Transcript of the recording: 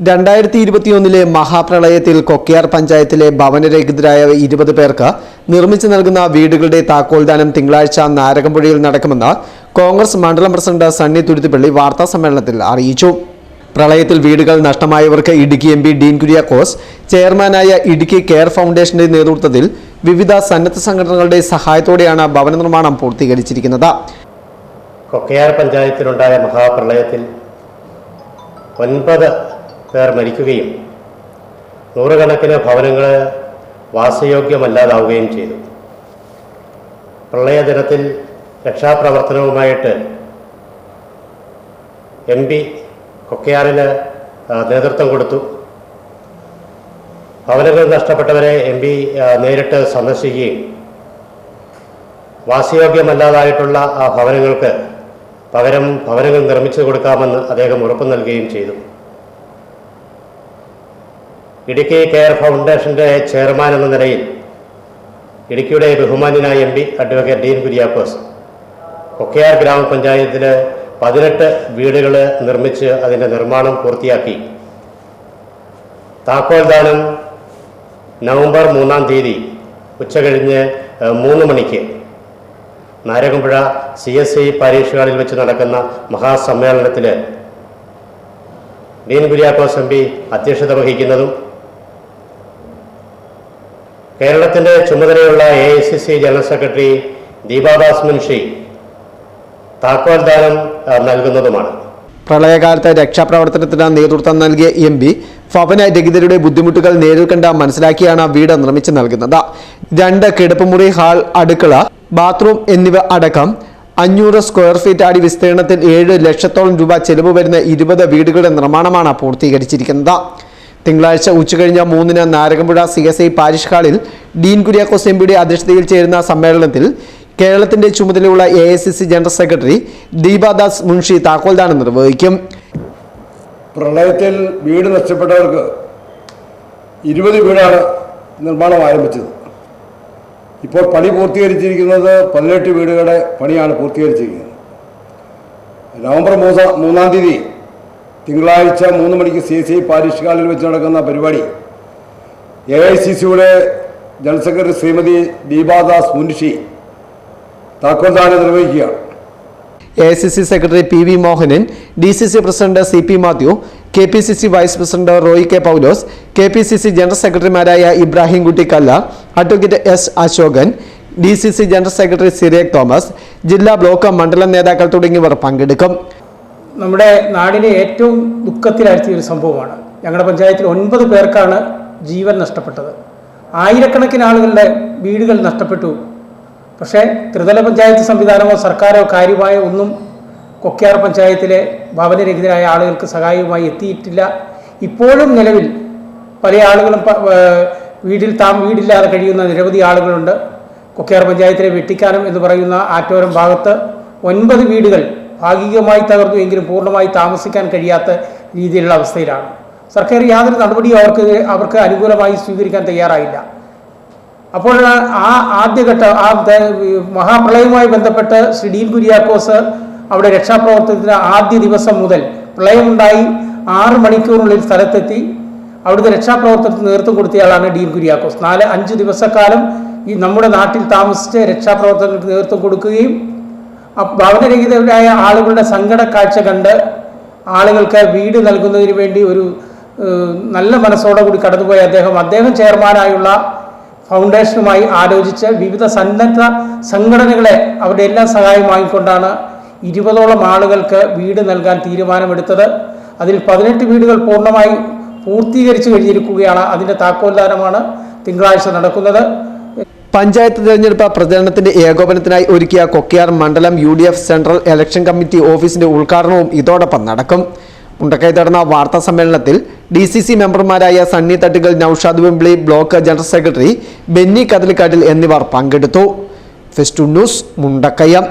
രണ്ടായിരത്തി ഇരുപത്തിയൊന്നിലെ മഹാപ്രളയത്തിൽ കൊക്കിയാർ പഞ്ചായത്തിലെ ഭവനരഹിതരായ ഇരുപത് പേർക്ക് നിർമ്മിച്ചു നൽകുന്ന വീടുകളുടെ താക്കോൽദാനം തിങ്കളാഴ്ച നാരകമ്പുഴയിൽ നടക്കുമെന്ന് കോൺഗ്രസ് മണ്ഡലം പ്രസിഡന്റ് സണ്ണി തുരുത്തിപ്പള്ളി വാർത്താ സമ്മേളനത്തിൽ അറിയിച്ചു. പ്രളയത്തിൽ വീടുകൾ നഷ്ടമായവർക്ക് ഇടുക്കി എം പി ഡീൻ കുര്യാക്കോസ് ചെയർമാനായ ഇടുക്കി കെയർ ഫൗണ്ടേഷന്റെ നേതൃത്വത്തിൽ വിവിധ സന്നദ്ധ സംഘടനകളുടെ സഹായത്തോടെയാണ് ഭവന നിർമ്മാണം പൂർത്തീകരിച്ചിരിക്കുന്നത്. കൊക്കയാർ പഞ്ചായത്തിലുണ്ടായ മഹാപ്രളയത്തിൽ ഒൻപത് പേർ മരിക്കുകയും നൂറുകണക്കിന് ഭവനങ്ങൾ വാസയോഗ്യമല്ലാതാവുകയും ചെയ്തു. പ്രളയദിനത്തിൽ രക്ഷാപ്രവർത്തനവുമായിട്ട് എം പി കൊക്കയാറിന് നേതൃത്വം കൊടുത്തു. ഭവനങ്ങൾ നഷ്ടപ്പെട്ടവരെ എം പി നേരിട്ട് സന്ദർശിക്കുകയും വാസയോഗ്യമല്ലാതായിട്ടുള്ള ആ ഭവനങ്ങൾക്ക് പകരം ഭവനങ്ങൾ നിർമ്മിച്ചു കൊടുക്കാമെന്ന് അദ്ദേഹം ഉറപ്പു നൽകുകയും ചെയ്തു. ഇടുക്കി കെയർ ഫൗണ്ടേഷന്റെ ചെയർമാൻ എന്ന നിലയിൽ ഇടുക്കിയുടെ ബഹുമാന്യനായ M P advocate Dean Kuriakose Kokkayar ഗ്രാമപഞ്ചായത്തിൽ പതിനെട്ട് വീടുകൾ നിർമ്മിച്ച് അതിന്റെ നിർമ്മാണം പൂർത്തിയാക്കി. താക്കോൽ ദാനം നവംബർ മൂന്നാം തീയതി ഉച്ചകഴിഞ്ഞ് മൂന്ന് മണിക്ക് Narakampuzha C S I parish ഹാളിൽ വെച്ച് നടക്കുന്ന മഹാസമ്മേളനത്തിൽ ഡീൻ കുര്യാക്കോസ് എം പി അധ്യക്ഷത വഹിക്കുന്നതും കേരളത്തിന്റെ ചുമതലയുള്ള A I C C general secretary Deepa Das Munshi താക്കോൽദാനം ദാനം നൽകുന്നതുമാണ്. പ്രളയകാലത്തെ രക്ഷാപ്രവർത്തനത്തിന് നേതൃത്വം നൽകിയ എം പി ഭവന രഹിതരുടെ ബുദ്ധിമുട്ടുകൾ നേരിൽ കണ്ട് മനസ്സിലാക്കിയാണ് വീട് നിർമ്മിച്ചു നൽകുന്നത്. രണ്ട് കിടപ്പുമുറി ഹാൾ അടുക്കള ബാത്റൂം എന്നിവ അടക്കം അഞ്ഞൂറ് സ്ക്വയർ ഫീറ്റ് അടി വിസ്തീർണത്തിൽ ഏഴ് ലക്ഷത്തോളം രൂപ ചെലവ് വരുന്ന ഇരുപത് വീടുകളുടെ നിർമ്മാണമാണ് പൂർത്തീകരിച്ചിരിക്കുന്നത്. തിങ്കളാഴ്ച ഉച്ചകഴിഞ്ഞ മൂന്നിന് Narakampuzha C S I parish ഹാളിൽ ഡീൻ കുര്യാക്കോസ് എം പിയുടെ അധ്യക്ഷതയിൽ ചേരുന്ന സമ്മേളനത്തിൽ കേരളത്തിന്റെ ചുമതലയുള്ള A C C general secretary Deepa Das Munshi താക്കോൽദാനം നിർവഹിക്കും. പ്രളയത്തിൽ വീട് നഷ്ടപ്പെട്ടവർക്ക് ഇരുപത് വീടാണ് നിർമ്മാണം ആരംഭിച്ചത്. ഇപ്പോൾ പണി പൂർത്തീകരിച്ചിരിക്കുന്നത് പതിനെട്ട് വീടുകളുടെ പണിയാണ് പൂർത്തീകരിച്ചിരിക്കുന്നത്. നവംബർ മൂന്നാം തീയതി തിങ്കളാഴ്ച മൂന്ന് മണിക്ക് സി സി പാരിഷ് ഹാളിൽ വെച്ച് നടക്കുന്ന പരിപാടി. എ ഐ സി സിയുടെ ജനറൽ സെക്രട്ടറി ശ്രീമതി ദീപാദാസ് മുൻഷി താക്കോൽദാന നിർവഹിക്കുകയാണ്. A I C C secretary P V Mohanan D C C president C P Mathew K P C C vice president Roy K Paulose K P C C general സെക്രട്ടറിമാരായ ഇബ്രാഹിം കുട്ടി കല്ല advocate S Ashokan D C C general secretary സിരേഖ് തോമസ് ജില്ലാ block മണ്ഡലം നേതാക്കൾ തുടങ്ങിയവർ പങ്കെടുക്കും. നമ്മുടെ നാടിനെ ഏറ്റവും ദുഃഖത്തിലാഴ്ത്തിയ ഒരു സംഭവമാണ്. ഞങ്ങളുടെ പഞ്ചായത്തിൽ ഒൻപത് പേർക്കാണ് ജീവൻ നഷ്ടപ്പെട്ടത്. ആയിരക്കണക്കിന് ആളുകളുടെ വീടുകൾ നഷ്ടപ്പെട്ടു. പക്ഷേ ത്രിതല പഞ്ചായത്ത് സംവിധാനമോ സർക്കാരോ കാര്യമായ ഒന്നും കൊക്കിയാർ പഞ്ചായത്തിലെ ഭവനരഹിതരായ ആളുകൾക്ക് സഹായവുമായി എത്തിയിട്ടില്ല. ഇപ്പോഴും നിലവിൽ പല ആളുകളും വീട്ടിൽ താം വീടില്ലാതെ കഴിയുന്ന നിരവധി ആളുകളുണ്ട്. കൊക്കിയാർ പഞ്ചായത്തിലെ വെട്ടിക്കാനം എന്ന് പറയുന്ന ആറ്റോരം ഭാഗത്ത് ഒൻപത് വീടുകൾ ഭാഗികമായി തകർന്നു എങ്കിലും പൂർണമായി താമസിക്കാൻ കഴിയാത്ത രീതിയിലുള്ള അവസ്ഥയിലാണ്. സർക്കാർ യാതൊരു നടപടിയും അവർക്ക് അവർക്ക് അനുകൂലമായി സ്വീകരിക്കാൻ തയ്യാറായില്ല. അപ്പോൾ ആ ആദ്യഘട്ട ആ മഹാപ്രളയവുമായി ബന്ധപ്പെട്ട് ശ്രീ ഡീൻ കുര്യാക്കോസ് അവിടെ രക്ഷാപ്രവർത്തനത്തിന് ആദ്യ ദിവസം മുതൽ പ്രളയമുണ്ടായി ആറ് മണിക്കൂറിനുള്ളിൽ സ്ഥലത്തെത്തി. അവിടുത്തെ രക്ഷാപ്രവർത്തനത്തിന് നേതൃത്വം കൊടുത്തയാളാണ് ഡീൻ കുര്യാക്കോസ്. നാല് അഞ്ച് ദിവസക്കാലം ഈ നമ്മുടെ നാട്ടിൽ താമസിച്ച് രക്ഷാപ്രവർത്തനങ്ങൾക്ക് നേതൃത്വം കൊടുക്കുകയും ഭവനരഹിതരായ ആളുകളുടെ സങ്കട കാഴ്ച കണ്ട് ആളുകൾക്ക് വീട് നൽകുന്നതിന് വേണ്ടി ഒരു നല്ല മനസ്സോടെ കൂടി കടന്നുപോയ അദ്ദേഹം അദ്ദേഹം ചെയർമാനായുള്ള ഫൗണ്ടേഷനുമായി ആലോചിച്ച് വിവിധ സന്നദ്ധ സംഘടനകളെ അവരുടെ എല്ലാ സഹായം വാങ്ങിക്കൊണ്ടാണ് ഇരുപതോളം ആളുകൾക്ക് വീട് നൽകാൻ തീരുമാനമെടുത്തത്. അതിൽ പതിനെട്ട് വീടുകൾ പൂർണമായി പൂർത്തീകരിച്ചു കഴിഞ്ഞിരിക്കുകയാണ്. അതിന്റെ താക്കോൽദാനമാണ് തിങ്കളാഴ്ച നടക്കുന്നത്. പഞ്ചായത്ത് തെരഞ്ഞെടുപ്പ് പ്രചരണത്തിന്റെ ഏകോപനത്തിനായി ഒരുക്കിയ കൊക്കിയാർ മണ്ഡലം യു സെൻട്രൽ ഇലക്ഷൻ കമ്മിറ്റി ഓഫീസിന്റെ ഉദ്ഘാടനവും ഇതോടൊപ്പം നടക്കും. മുണ്ടക്കൈ നടന്ന വാർത്താ സമ്മേളനത്തിൽ ഡി സി സി മെമ്പർമാരായ Sunny Thattukal Naushad Vempili block general secretary Benny Kathilikkattil എന്നിവർ പങ്കെടുത്തു. Fest news Mundakkayam.